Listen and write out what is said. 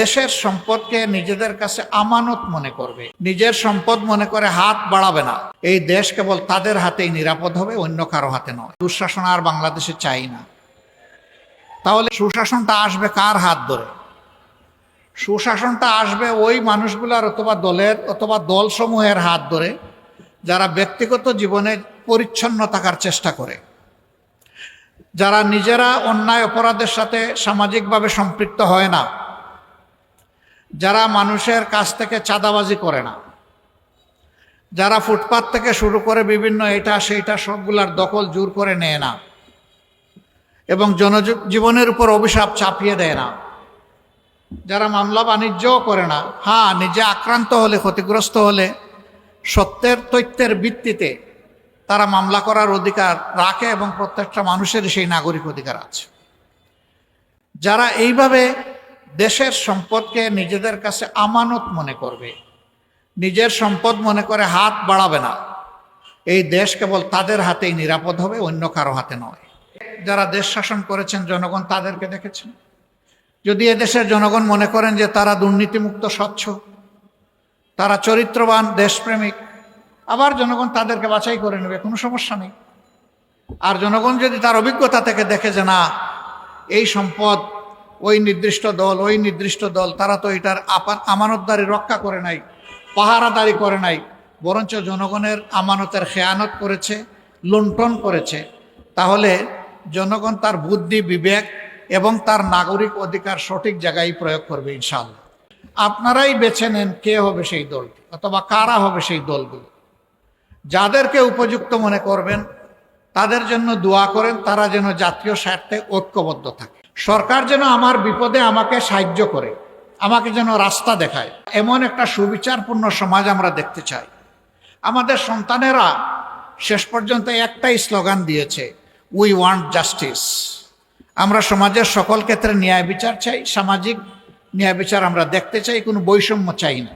দেশের সম্পদকে নিজেদের কাছে আমানত মনে করবে। নিজের সম্পদ মনে করে হাত বাড়াবে না। এই দেশ কেবল তাদের হাতেই নিরাপদ হবে, অন্য কারও হাতে নয়। দুঃশাসন আর বাংলাদেশে চাই না। তাহলে সুশাসনটা আসবে কার হাত ধরে? সুশাসনটা আসবে ওই মানুষগুলার অথবা দলের অথবা দলসমূহের হাত ধরে, যারা ব্যক্তিগত জীবনে পরিচ্ছন্ন থাকার চেষ্টা করে। যারা নিজেরা অন্যায় অপরাধের সাথে সামাজিকভাবে সম্পৃক্ত হয় না। যারা মানুষের কাছ থেকে চাঁদাবাজি করে না, যারা ফুটপাত থেকে শুরু করে বিভিন্ন এটা সেইটা সবগুলার দখল জোর করে নেয় না এবং জনজীবনের উপর অভিশাপ চাপিয়ে দেয় না। যারা মামলা বাণিজ্যও করে না হ্যাঁ নিজে আক্রান্ত হলে, ক্ষতিগ্রস্ত হলে, সত্যের তথ্যের ভিত্তিতে তারা মামলা করার অধিকার রাখে এবং প্রত্যেকটা মানুষের সেই নাগরিক অধিকার আছে। যারা এইভাবে দেশের সম্পদকে নিজেদের কাছে আমানত মনে করবে। নিজের সম্পদ মনে করে হাত বাড়াবে না। এই দেশ কেবল তাদের হাতেই নিরাপদ হবে, অন্য কারও হাতে নয়। যারা দেশ শাসন করেছেন, জনগণ তাদেরকে দেখেছেন। যদি এদেশের জনগণ মনে করেন যে তারা দুর্নীতিমুক্ত, স্বচ্ছ, তারা চরিত্রবান, দেশপ্রেমিক, আবার জনগণ তাদেরকে বাছাই করে নেবে, কোনো সমস্যা নেই। আর জনগণ যদি তার অভিজ্ঞতা থেকে দেখে যে না, এই সম্পদ ওই নির্দিষ্ট দল, ওই নির্দিষ্ট দল, তারা তো এটার আমানতদারি রক্ষা করে নাই, পাহারাদারি করে নাই, বরঞ্চ জনগণের আমানতের খেয়ানত করেছে, লুণ্ঠন করেছে। তাহলে জনগণ তার বুদ্ধি, বিবেক এবং তার নাগরিক অধিকার সঠিক জায়গায় প্রয়োগ করবে ইনশাল্লাহ আপনারাই বেছে নেন কে হবে সেই দলটি, অথবা কারা হবে সেই দলগুলো। যাদেরকে উপযুক্ত মনে করবেন, তাদের জন্য দোয়া করেন, তারা যেন জাতীয় স্বার্থে ঐক্যবদ্ধ থাকে। সরকার যেন আমার বিপদে আমাকে সাহায্য করে, আমাকে যেন রাস্তা দেখায়। এমন একটা সুবিচারপূর্ণ সমাজ আমরা দেখতে চাই। আমাদের সন্তানেরা শেষ পর্যন্ত একটাই স্লোগান দিয়েছে উই ওয়ান্ট জাস্টিস আমরা সমাজের সকল ক্ষেত্রে ন্যায় বিচার চাই, সামাজিক ন্যায় বিচার আমরা দেখতে চাই, কোনো বৈষম্য চাই না।